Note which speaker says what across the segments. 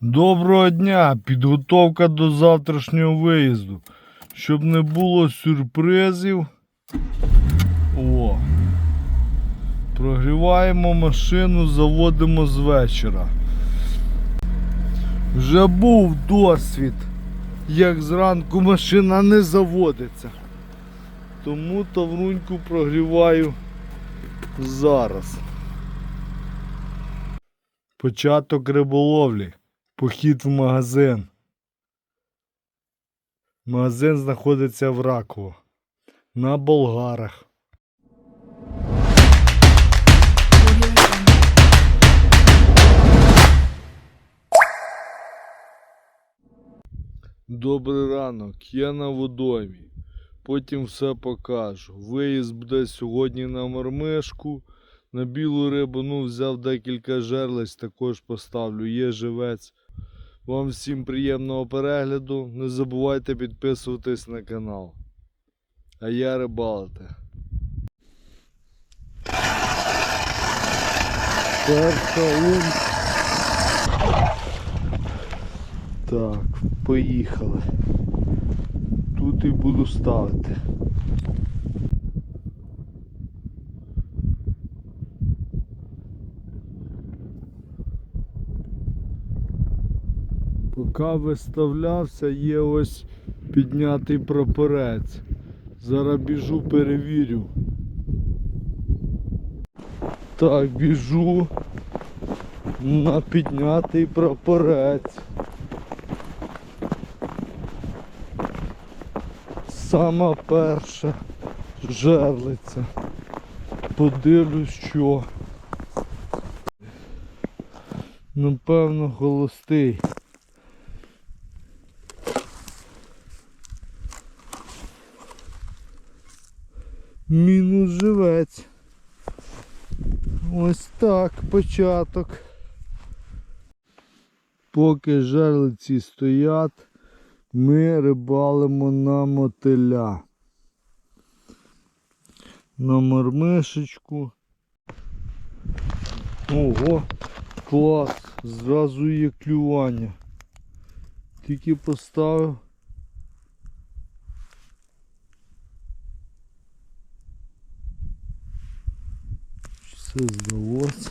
Speaker 1: Доброго дня! Підготовка до завтрашнього виїзду. Щоб не було сюрпризів. О. Прогріваємо машину, заводимо з вечора. Вже був досвід, як зранку машина не заводиться. Тому тавруньку прогріваю зараз. Початок риболовлі. Похід в магазин. Магазин знаходиться в Раково. На болгарах. Добрий ранок, я на водоймі. Потім все покажу. Виїзд буде сьогодні на мормишку. На білу рибу, ну, взяв декілька жерлиць, також поставлю. Є живець. Вам всім приємного перегляду. Не забувайте підписуватись на канал. А я рибалити. Перша лун. Так, поїхали. Тут і буду ставити. Поки виставлявся, є ось піднятий прапорець. Зараз біжу, перевірю. Так, біжу на піднятий прапорець. Сама перша жерлиця. Подивлюсь, що. Напевно, холостий. Мінус живець. Ось так початок. Поки жерлиці стоять, ми рибалимо на мотиля. На мармишечку. Ого, клас! Зразу є клювання. Тільки поставив. Все здалося.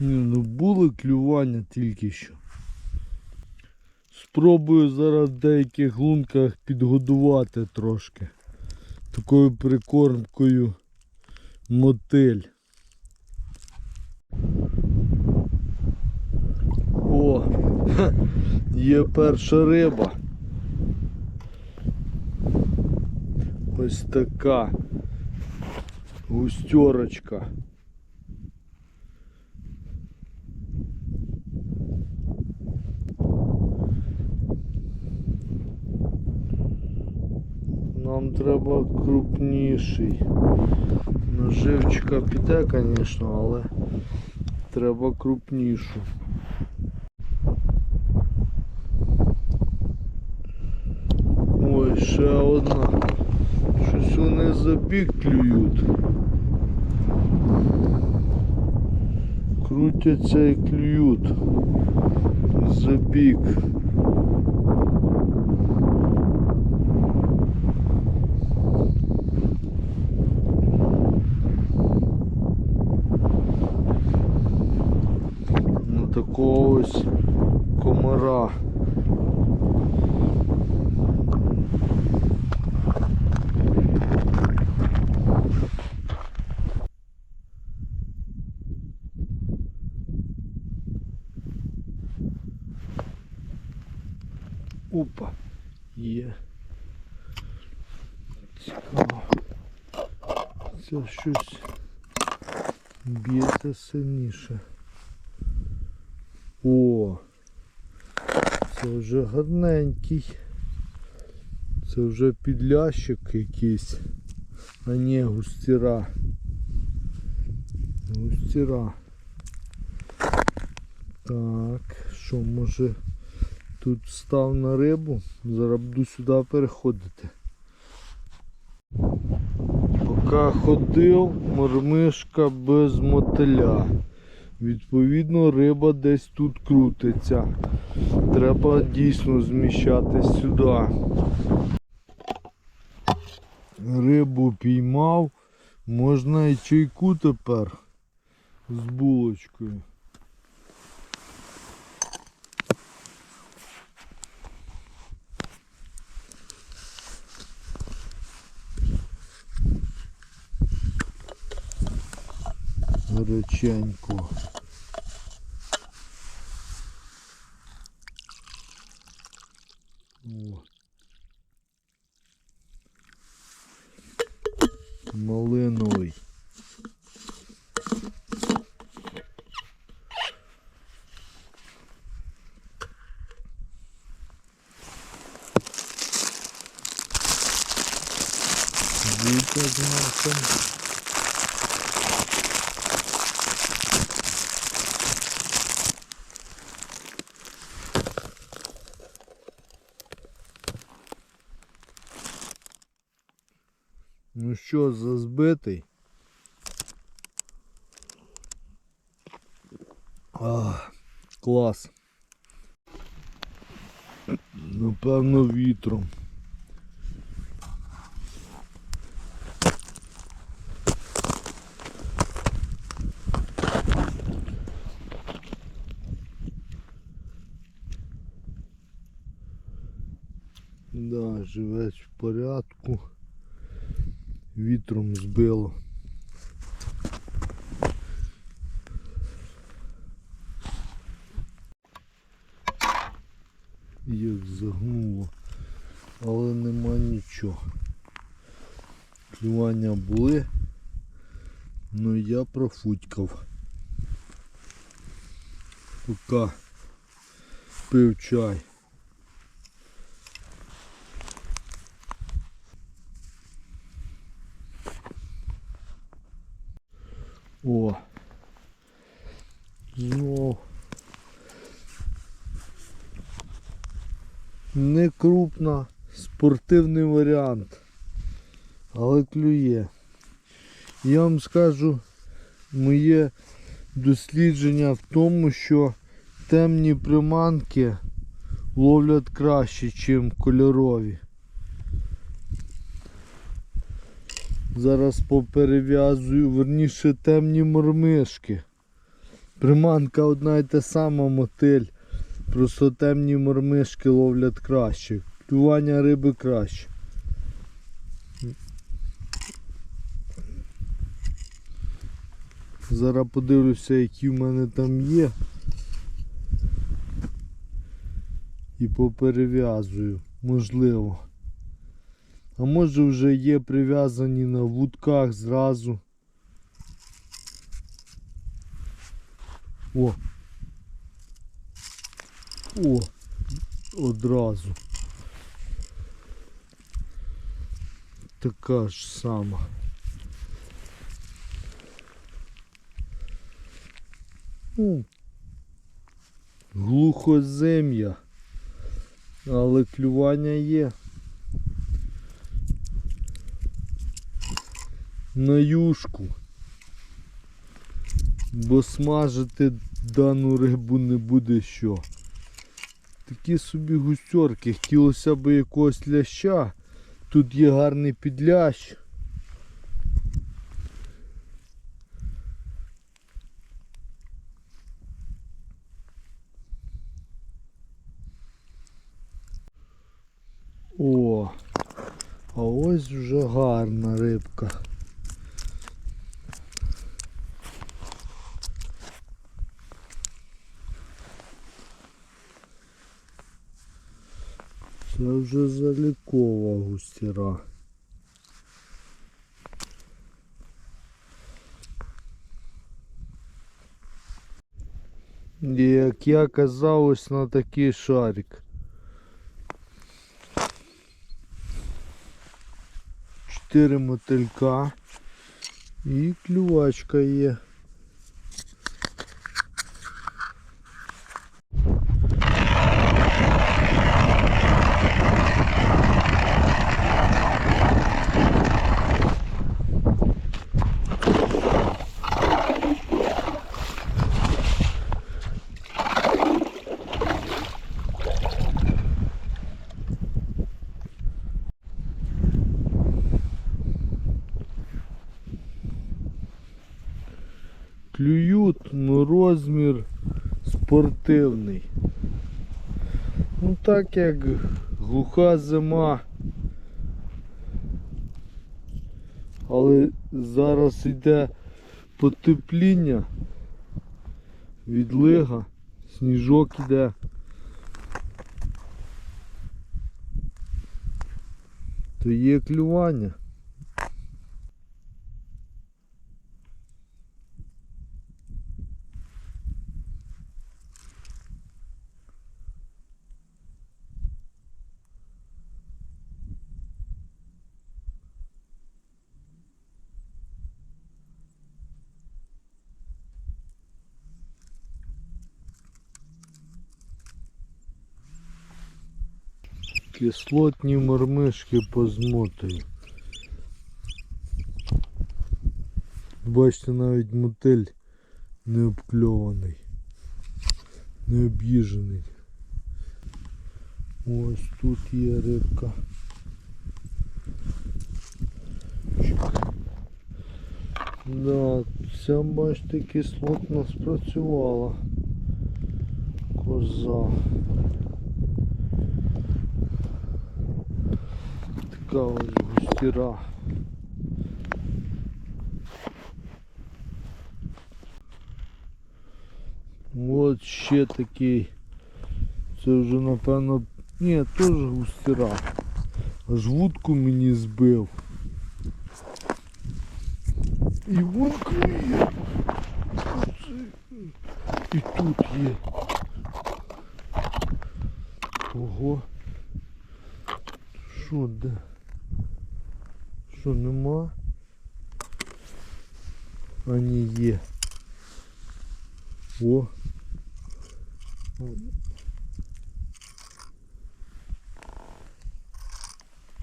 Speaker 1: Ні, ну були клювання тільки що. Спробую зараз в деяких лунках підгодувати трошки. Такою прикормкою мотиль. О, є перша риба. Ось така густерочка. Нам треба крупніший. Наживчика піде, звісно, але треба крупнішу. Ой, ще одна. Щось вони за бік клюють. Крутяться і клюють. За Бік. на такого ось комара. Опа, є. Цікаво. Це щось б'ється сильніше. О, це вже гарненький. Це вже підлящик якийсь. А ні, густіра. Густіра. Так, що може тут став на рибу? Зараз буду сюди переходити. Поки ходив, мормишка без мотиля. Відповідно, риба десь тут крутиться. Треба дійсно зміщатись сюди. Рибу піймав, можна і чайку тепер з булочкою. Горяченько. О. Малиновий. Вітя з масом. Ну що, зазбитий? Ах, клас. Напевно вітром. Да, живець в порядку. Вітром збило. Як загнуло, але нема нічого. Клювання були, але я профутькав. Поки пив чай. О. Знов. Не крупна, спортивний варіант. Але клює. Я вам скажу, моє дослідження в тому, що темні приманки ловлять краще, ніж кольорові. Зараз поперев'язую, верніше темні мормишки. Приманка одна і та сама мотиль. Просто темні мормишки ловлять краще. Клювання риби краще. Зараз подивлюся, які в мене там є. І поперев'язую, можливо. А може вже є прив'язані на вудках зразу. О. О, одразу. Така ж сама. Ну, глухозем'я, але клювання є. на юшку. Бо смажити дану рибу не буде що. Такі собі густерки. Хотілося б якогось ляща. Тут є гарний підлящ. О, а ось вже гарна рибка. Це вже І як я казав, ось на такий шарик. Чотири мотилька і клювачка є. Клюють, ну розмір спортивний. Ну так як глуха зима. Але зараз йде потепління, відлига, сніжок іде. То є клювання. Кислотні мормишки позмотую. Бачите, навіть мотиль не обкльований, не об'їжений. Ось тут є рибка. Да, ця, бачите, кислотна спрацювала. Коза. Така ось густіра. От ще такий. Це вже напевно. Ні, теж густіра. Аж вудку мені збив. І вудка є. І тут є. Ого. Що де? Що нема? А ні є. О.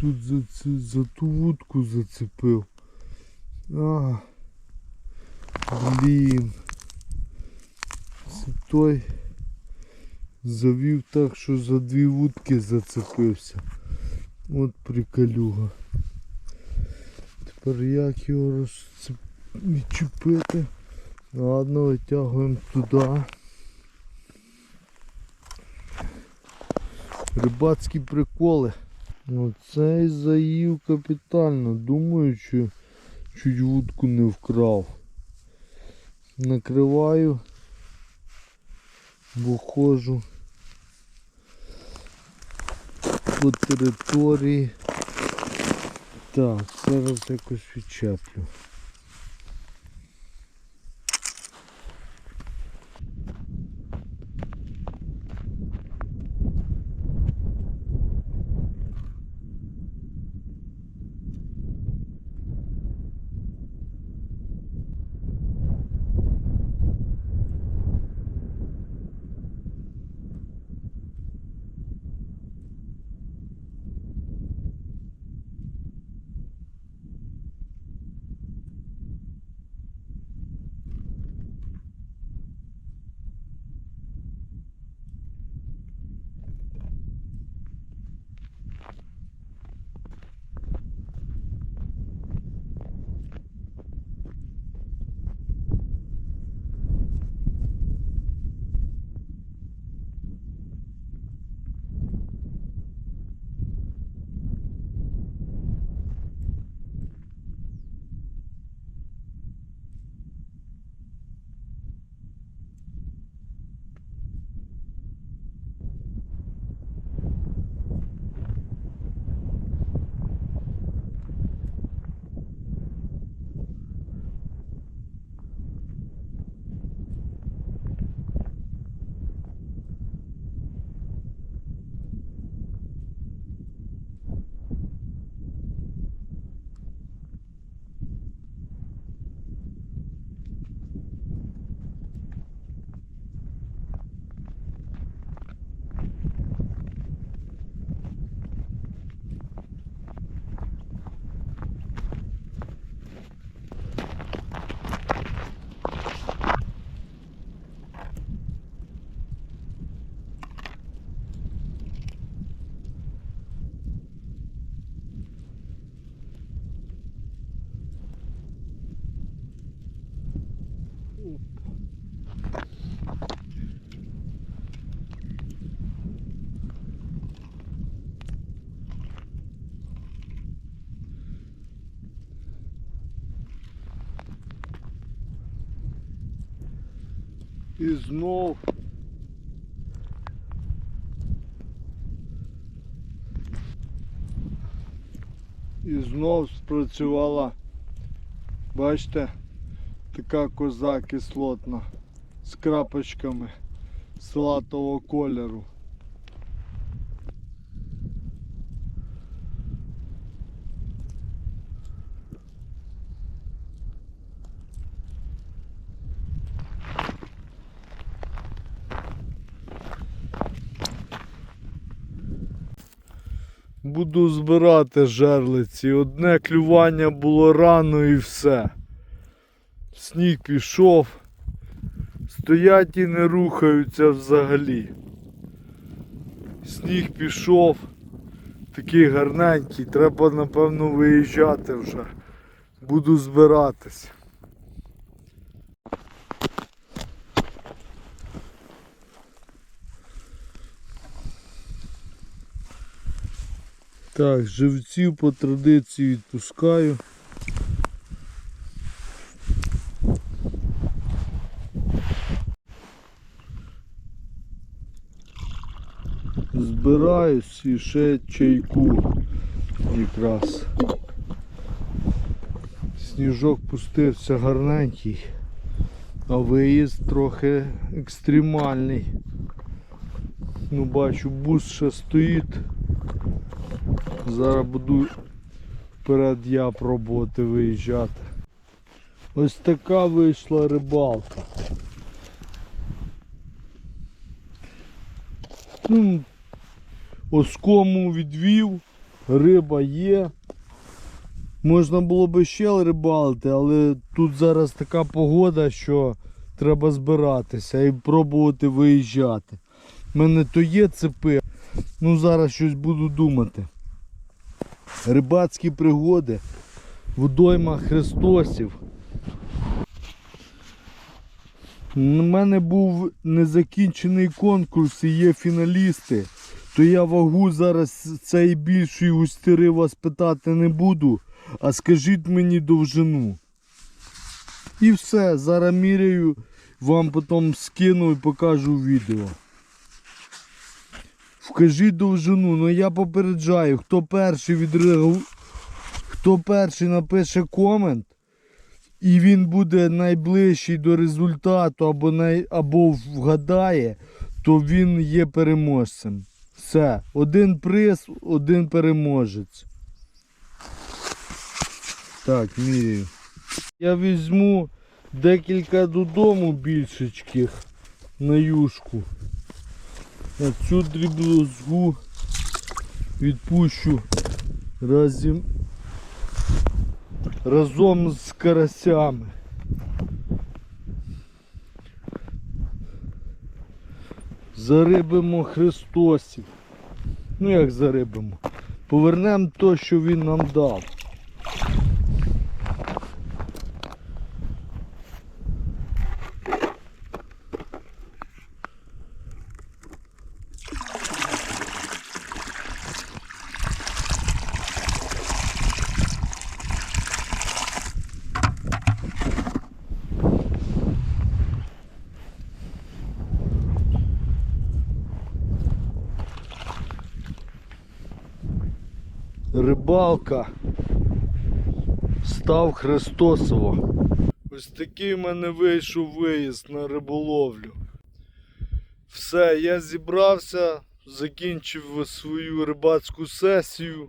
Speaker 1: Тут за, ці- за ту вудку зацепив. А. Блін. Це той завів так, що за дві вудки зацепився. От приколюга. Тепер як його розцеп... відчепити? Ладно, витягуємо туди. Рибацькі приколи. Оцей заїв капітально. Думаю, що чуть вудку не вкрав. Накриваю, бо по території. Так, зараз якось відчеплю. І знов. І знов спрацювала, бачите, така коза кислотна з крапочками салатового кольору. Буду збирати жерлиці. Одне клювання було рано і все. Сніг пішов. Стоять і не рухаються взагалі. Сніг пішов. Такий гарненький. Треба напевно виїжджати вже. Буду збиратись. Так, живців по традиції відпускаю. Збираюсь і ще чайку якраз. Сніжок пустився гарненький, а виїзд трохи екстремальний. Ну бачу, бус ще стоїть. Зараз буду вперед я пробувати виїжджати. Ось така вийшла рибалка. Оскому відвів, риба є. Можна було би ще рибалити, але тут зараз така погода, що треба збиратися і пробувати виїжджати. У мене то є цепи, ну зараз щось буду думати. Рибацькі пригоди, водойма Христосів. У мене був незакінчений конкурс і є фіналісти. То я вагу зараз цієї більшої густири вас питати не буду, а скажіть мені довжину. І все, зараз міряю, вам потім скину і покажу відео. Вкажіть довжину, ну я попереджаю, хто перший відреагує, хто перший напише комент, і він буде найближчий до результату або, най... або вгадає, то він є переможцем. Все, один приз, один переможець. Так, міряю. Я візьму декілька додому більшечких на юшку. А цю дріблозгу відпущу разом, разом з карасями. Зарибимо Христосів. Ну як зарибимо? Повернемо то, що він нам дав. Рибалка. Став Христосово. Ось такий в мене вийшов виїзд на риболовлю. Все, я зібрався, закінчив свою рибацьку сесію.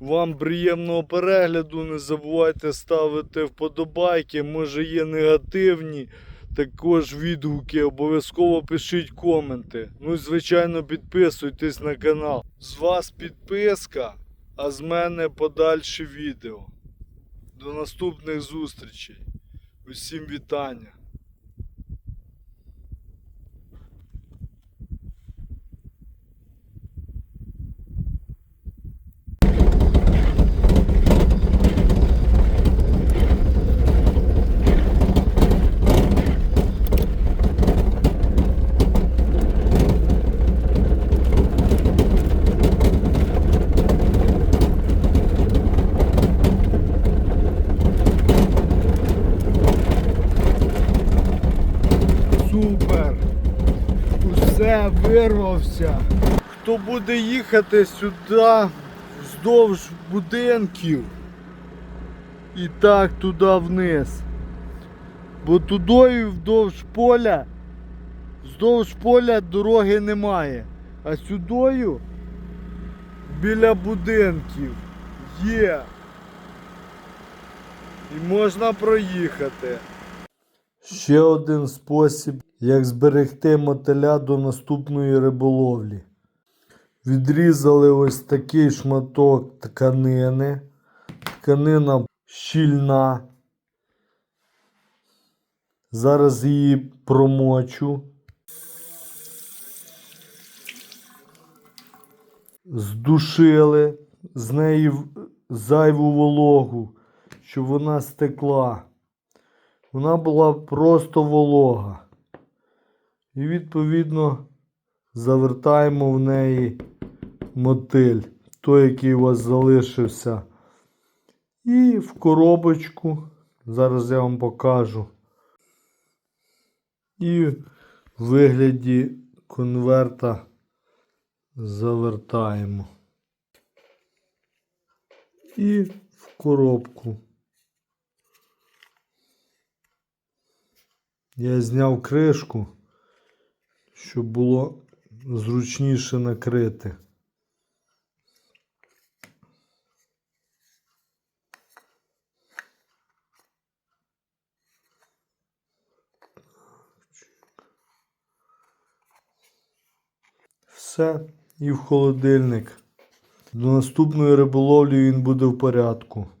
Speaker 1: Вам приємного перегляду. Не забувайте ставити вподобайки, може є негативні. Також відгуки, обов'язково пишіть коменти. Ну і звичайно підписуйтесь на канал. З вас підписка, а з мене подальше відео. До наступних зустрічей. Усім вітання. Вирвався. Хто буде їхати сюди вздовж будинків і так туди вниз. Бо тудою вздовж поля, вздовж поля дороги немає. А сюдою біля будинків є. І можна проїхати. Ще один спосіб, як зберегти мотиля до наступної риболовлі. Відрізали ось такий шматок тканини. Тканина щільна. Зараз її промочу. Здушили з неї зайву вологу, щоб вона стекла. Вона була просто волога. І відповідно завертаємо в неї мотиль, той, який у вас залишився. І в коробочку. Зараз я вам покажу. І в вигляді конверта завертаємо. І в коробку. Я зняв кришку, щоб було зручніше накрити. Все, і в холодильник. До наступної риболовлі він буде в порядку.